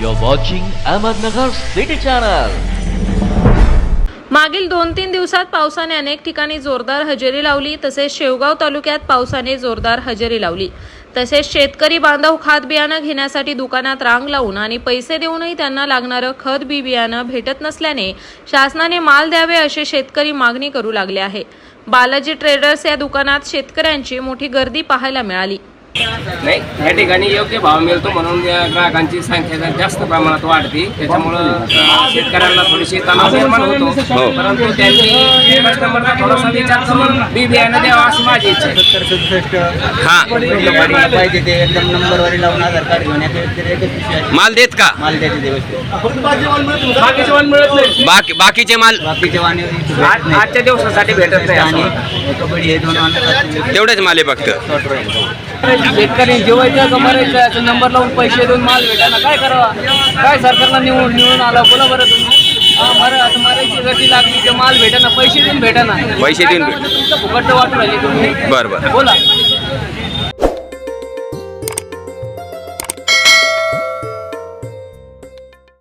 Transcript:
You're watching Ahmednagar City Channel. मागील दोन तीन दिवसात पावसाने अनेक ठिकाणी जोरदार हजेरी लावली तसेच शेवगाव तालुक्यात पावसाने जोरदार हजेरी लावली. तसेच शेतकरी बांधव खात बियाणं घेण्यासाठी दुकानात रांग लावून आणि पैसे देऊनही त्यांना लागणारं खत बी बियाणं भेटत नसल्याने शासनाने माल द्यावे असे शेतकरी मागणी करू लागले आहे. बालाजी ट्रेडर्स या दुकानात शेतकऱ्यांची मोठी गर्दी पाहायला मिळाली. नाही या ठिकाणी योग्य भाव मिळतो म्हणून ग्राहकांची संख्या जास्त प्रमाणात वाढते त्याच्यामुळं शेतकऱ्यांना थोडीशी तणाव निर्माण होतो. परंतु त्यांनी कस्टमरला थोडासा विचार करून बी बियाणं द्यावं अशी माझी इच्छा आहे. सत्तर सदुसष्ट. हा. पाहिजे ते. एकदम नंबरवर लावून आधार कार्ड घेऊन येते तर एकच पिशवी आहे. माल देत का? माल देते ते वस्तू बाकीचे वाण मिळत नाही. बाकी बाकीचे माल? बाकीचे वाणे. आजच्या दिवसासाठी भेटत नाही आणि हे तेवढेच माल आहे फक्त. शेतकरी जेवायचं का मरायचं याचं नंबर लावून पैसे देऊन माल भेटायला काय करावा? काय सरकारला निवडून निवडून आला? बोला बरं तुम्ही. हा मरा मारायची गती लागली ते माल भेटाना पैसे देऊन भेटाना पैसे देऊन तुमचं फुकट वाटून राहिले तुम्ही. बरं बरं. बोला.